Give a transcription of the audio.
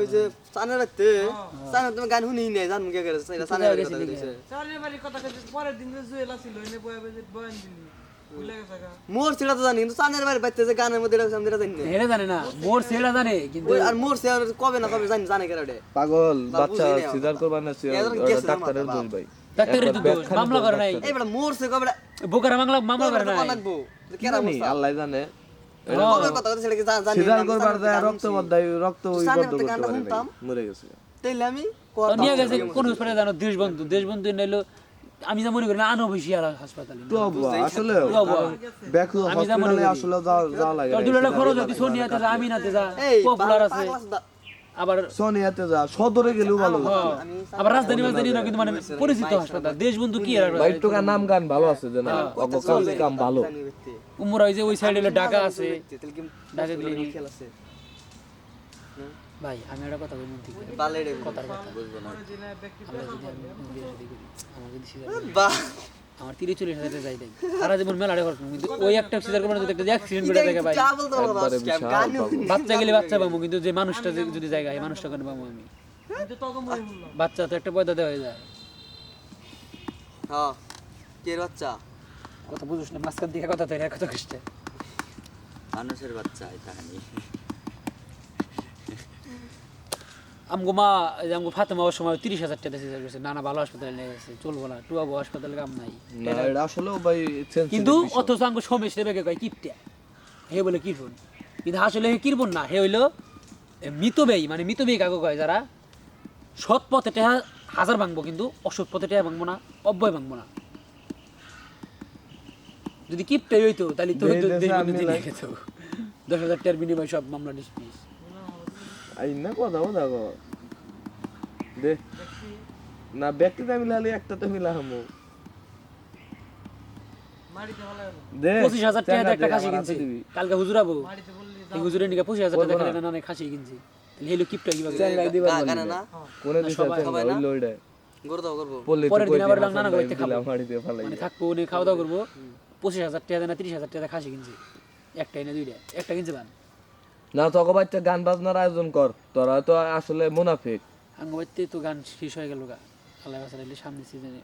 ওই যে চানের রাখতে চানের তুমি গান শুনি নাই জান গেছে এটা চানের গেছি। চালের বাড়ি কথা পরের দিন যে জুয়েল আসিল, এনে বয়া বয়ান দিলি। ভুলে গেছে গা। মোর সেটা তো জানি কিন্তু চানের বাড়ি বাইতে যে গানের মধ্যে রাখছে আমি জানি না জানে না মোর সেটা জানে কিন্তু আর মোর সে কবে না কবে জানি জানে ওটা পাগল বাচ্চা সিজার করবার না ডাক্তারের দোষ ভাই। ডাক্তারের দোষ, মামলা করে নাই। ডাক্তার। মোর সে কবে বোকারা মামলা মামলা করে নাই। কি আল্লাহ জানে। আমি করবার চানের যায় গান রক্ত রক্ত ওই সামনে বদ্ধ একটা করতে গানটা পারে শুনতাম। নাই মরে গেছে। তাইলে আমি নিয়ে গেছে কোন হাসপাতালে জানো? দেশবন্ধু দেশবন্ধু নাইলো আমি যা মনে করি না আনো বেশি আর হাসপাতালে। আসলে ব্যাকু আমি যা হসপিটালে করি। আসলে যাওয়া- যাওয়া লাগে দুলাটা খরচ হচ্ছে সোনিয়াতে যা আমিনাতে যা পপুলার আছে। আবার সোনিয়াতে যা সদরে গেলেও ভালো আবার রাজধানী রাজধানী না কিন্তু মানে পরিচিত হাসপাতাল। দেশবন্ধু কি আর ভাই নাম গান ভালো আছে যে না কাম কাম ভালো। জানি ব্যক্তি। উমরা ওই যে ওই সাইডে হলো ঢাকা আছে। ঢাকা ক্লিনিক ভাই আমি একটা কথা বলি থেকে কথার কথা। আমরা যদি আমি বিয়ে শাদী করি আমার যদি সিজার বাহ। আমার তিরিশ চল্লিশ হাজার যাই দেয় সারা জীবন মেলা টাকা করব। কিন্তু ওই একটা সিজার করব না যদি একটা অ্যাক্সিডেন্ট করে থাকে ভাই। বাচ্চা গেলে বাচ্চা পাবো কিন্তু যে মানুষটা যে- যদি জায়গা এই মানুষটা কেন পাবো আমি? বাচ্চা তো একটা পয়দা দেওয়া হয়ে যায়। হ্যাঁ। কে বাচ্চা? কথা বুঝিস না মাঝখান দিকে কথা তৈরি কথা কষ্ট মানুষের বাচ্চা কাহিনী। আমগো মা যে আমগো ফাতেমা ওর সময় তিরিশ হাজার টাকা সিজার করছে নানা ভালো হাসপাতালে নিয়ে গেছে চলবো না টুয়াবো হাসপাতালে কাম নাই। আসলেও ভাই কিন্তু অথচ আমগো সমেশ রেবেকে কয় কিপটা। হে বলে কিরবন কিন্তু আসলে হে কিরবন না হে হইল এ মিতব্যয়ী মানে মৃত মিতব্যয়ী কাকু কয় যারা সৎ পথে হাজার ভাঙবো কিন্তু অসৎ পথে ভাঙবো না অব্যয় ভাঙবো না। যদি কিপটাই হইতো তাহলে তো দেশ হাজার টাকার বিনিময়ে সব মামলা ডিসমিস আই না কথা কথা গো। দে। না ব্যক্তি মিলালে একটা তো ভালো গেল দে পঁচিশ হাজার টাকা একটা খাসি কিনছি। কালকে হুজুর আবু। মাটিতে বললি এই হুজুরের নিকে পঁচিশ হাজার টাকা না। খাসি কিনছি। হেলো কিপটা না। কোনে দিছে লইডা করব তো পরের দিন আবার খাব। মানে থাকব উনি খাওয়া দাওয়া করব পঁচিশ হাজার টাকা দেয় না তিরিশ হাজার টাকা খাসি কিনছি। একটা এনে দুইটা একটা কিনছে বান। না তো অগবাইতে গান বাজনার আয়োজন কর। তোরা তো আসলে মুনাফিক। আঙ্গ তো গান শেষ হয়ে গেল গা। আল্লাহ সামনে সিজনে